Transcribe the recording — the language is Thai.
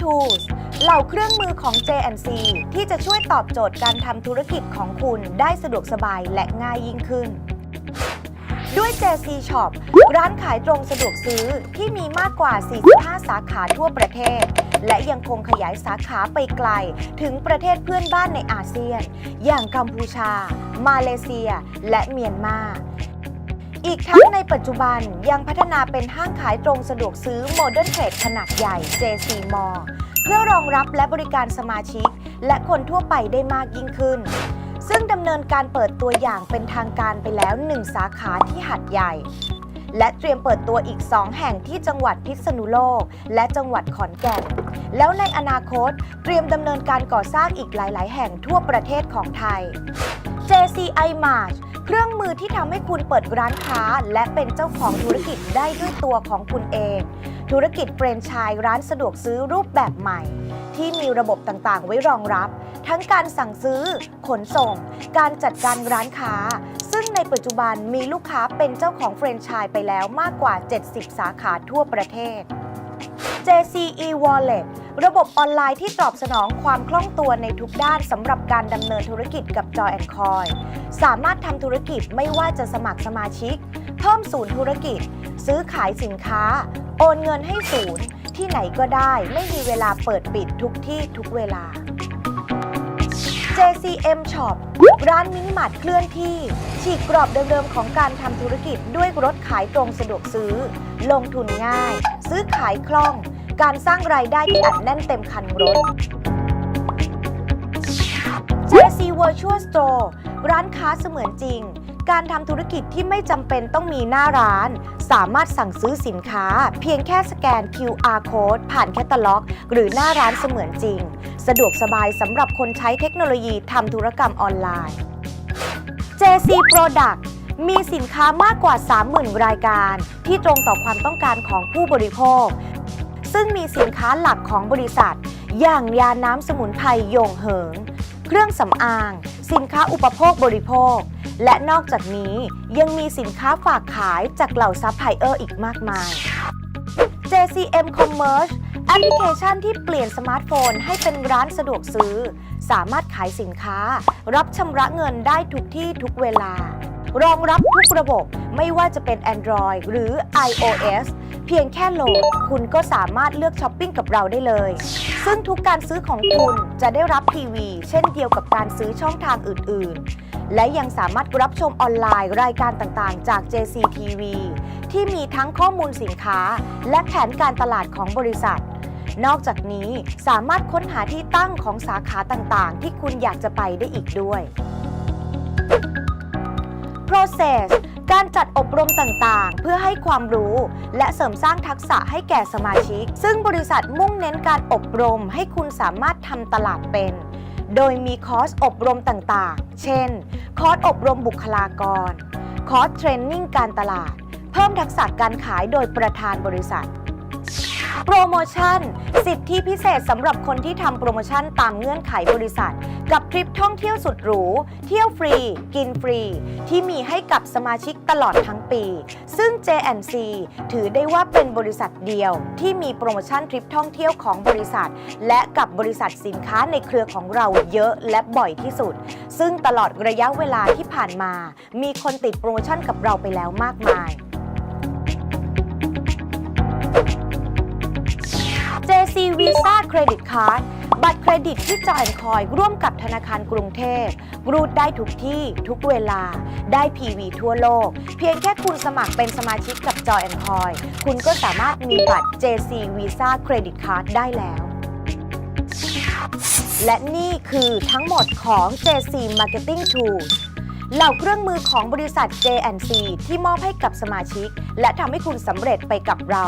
Tools เหล่าเครื่องมือของ JNC ที่จะช่วยตอบโจทย์การทำธุรกิจของคุณได้สะดวกสบายและง่ายยิ่งขึ้น ด้วย JC Shop ร้านขายตรงสะดวกซื้อที่มีมากกว่า 45 สาขาทั่วประเทศ และยังคงขยายสาขาไปไกล ถึงประเทศเพื่อนบ้านในอาเซียน อย่างกัมพูชา มาเลเซีย และเมียนมา อีกทั้งในปัจจุบันยังพัฒนาเป็นห้างขายตรงสะดวกซื้อโมเดิร์นเทรดขนาดใหญ่ JC Mall เพื่อรองรับและบริการสมาชิก และคนทั่วไปได้มากยิ่งขึ้น ซึ่งดำเนินการเปิดตัวอย่างเป็นทางการไปแล้ว 1 สาขาที่หัดใหญ่ และเตรียมเปิดตัวอีก 2 แห่งที่จังหวัดพิษณุโลก และจังหวัดขอนแก่น แล้วในอนาคตเตรียมดำเนินการก่อสร้างอีกหลาย ๆ แห่งทั่วประเทศของไทย JCI Mart เครื่องมือที่ทำให้คุณเปิดร้านค้า และเป็นเจ้าของธุรกิจได้ด้วยตัวของคุณเอง ธุรกิจเฟรนไชส์ร้านสะดวกซื้อรูปแบบใหม่ ที่มีระบบต่างๆ ไว้รองรับ ทั้งการสั่งซื้อ ขนส่ง การจัดการร้านค้า ซึ่งในปัจจุบันมีลูกค้าเป็นเจ้าของเฟรนไชส์ไปแล้วมากกว่า 70 สาขาทั่วประเทศ JCE Wallet ระบบออนไลน์ที่ตอบสนองความคล่องตัวในทุกด้านสำหรับการดำเนินธุรกิจกับ Joy Coin สามารถทำธุรกิจไม่ว่าจะสมัครสมาชิก เพิ่มศูนย์ธุรกิจ ซื้อขายสินค้า โอนเงินให้ศูนย์ ที่ไหนก็ได้ไม่มีเวลาเปิดปิดทุกที่ทุกเวลา JCM Shop ร้านมินิมาร์ทเคลื่อนที่ ฉีกกรอบเดิมๆของการทำธุรกิจด้วยรถขายตรงสะดวกซื้อ ลงทุนง่าย ซื้อขายคล่อง การสร้างรายได้ที่อัดแน่นเต็มคันรถ JC Virtual Store ร้านค้าเสมือนจริง การทำธุรกิจที่ไม่จำเป็นต้องมีหน้าร้าน สามารถสั่งซื้อสินค้า เพียงแค่สแกน QR code ผ่านแคตตาล็อก หรือหน้าร้านเสมือนจริง สะดวกสบายสำหรับคนใช้เทคโนโลยีทำธุรกรรมออนไลน์ JC Product มีสินค้ามากกว่า 30,000 รายการ ที่ตรงต่อความต้องการของผู้บริโภค ซึ่งมีสินค้าหลักของบริษัท อย่างยาน้ำสมุนไพรโยงเหิง เครื่องสำอาง สินค้าอุปโภคบริโภค และนอกจากนี้ยังมีสินค้าฝากขายจากเหล่าซัพพลายเออร์อีกมากมาย JCM Commerce แอปพลิเคชันที่เปลี่ยนสมาร์ทโฟนให้เป็นร้านสะดวกซื้อ สามารถขายสินค้า รับชำระเงินได้ทุกที่ทุกเวลา รองรับทุกระบบ ไม่ว่าจะเป็น Android หรือ iOS เพียงแค่โหลด คุณก็สามารถเลือกช้อปปิ้งกับเราได้เลย ซึ่งทุกการซื้อของคุณจะได้รับทีวี เช่นเดียวกับการซื้อช่องทางอื่น ๆ และยังสามารถรับชมออนไลน์รายการต่างๆ จาก JCTV ที่มีทั้งข้อมูลสินค้า และแผนการตลาดของบริษัท นอกจากนี้สามารถค้นหาที่ตั้งของสาขาต่างๆ ที่คุณอยากจะไปได้อีกด้วย process การจัดอบรมต่างๆ เพื่อให้ความรู้ และเสริมสร้างทักษะให้แก่สมาชิก ซึ่งบริษัทมุ่งเน้นการอบรมให้คุณสามารถทำตลาดเป็น โดยมีคอร์สอบรมต่างๆ เช่น คอร์สอบรมบุคลากร คอร์สเทรนนิ่งการตลาด เพิ่มทักษะการขายโดยประธานบริษัท โปรโมชั่น สิทธิพิเศษสำหรับคนที่ทำโปรโมชั่นตามเงื่อนไขบริษัท กับทริปท่องเที่ยวสุดหรู เที่ยวฟรี กินฟรี ที่มีให้กับสมาชิกตลอดทั้งปี ซึ่ง J&C ถือได้ว่าเป็นบริษัทเดียว ที่มีโปรโมชั่นทริปท่องเที่ยวของบริษัท และกับบริษัทสินค้าในเครือของเราเยอะและบ่อยที่สุด ซึ่งตลอดระยะเวลาที่ผ่านมา มีคนติดโปรโมชั่นกับเราไปแล้วมากมาย Visa Credit Card บัตรเครดิตที่จอยคอยร่วมกับธนาคารกรุงเทพรูดได้ทุกที่ทุกเวลา ได้ PV ทั่วโลก เพียงแค่คุณสมัครเป็นสมาชิกกับจอยคอยคุณก็สามารถมีบัตร JC Visa Credit Card ได้แล้ว และนี่คือทั้งหมดของ JC Marketing Tools เหล่าเครื่องมือของบริษัท JNC ที่มอบให้กับสมาชิก และทำให้คุณสำเร็จไปกับเรา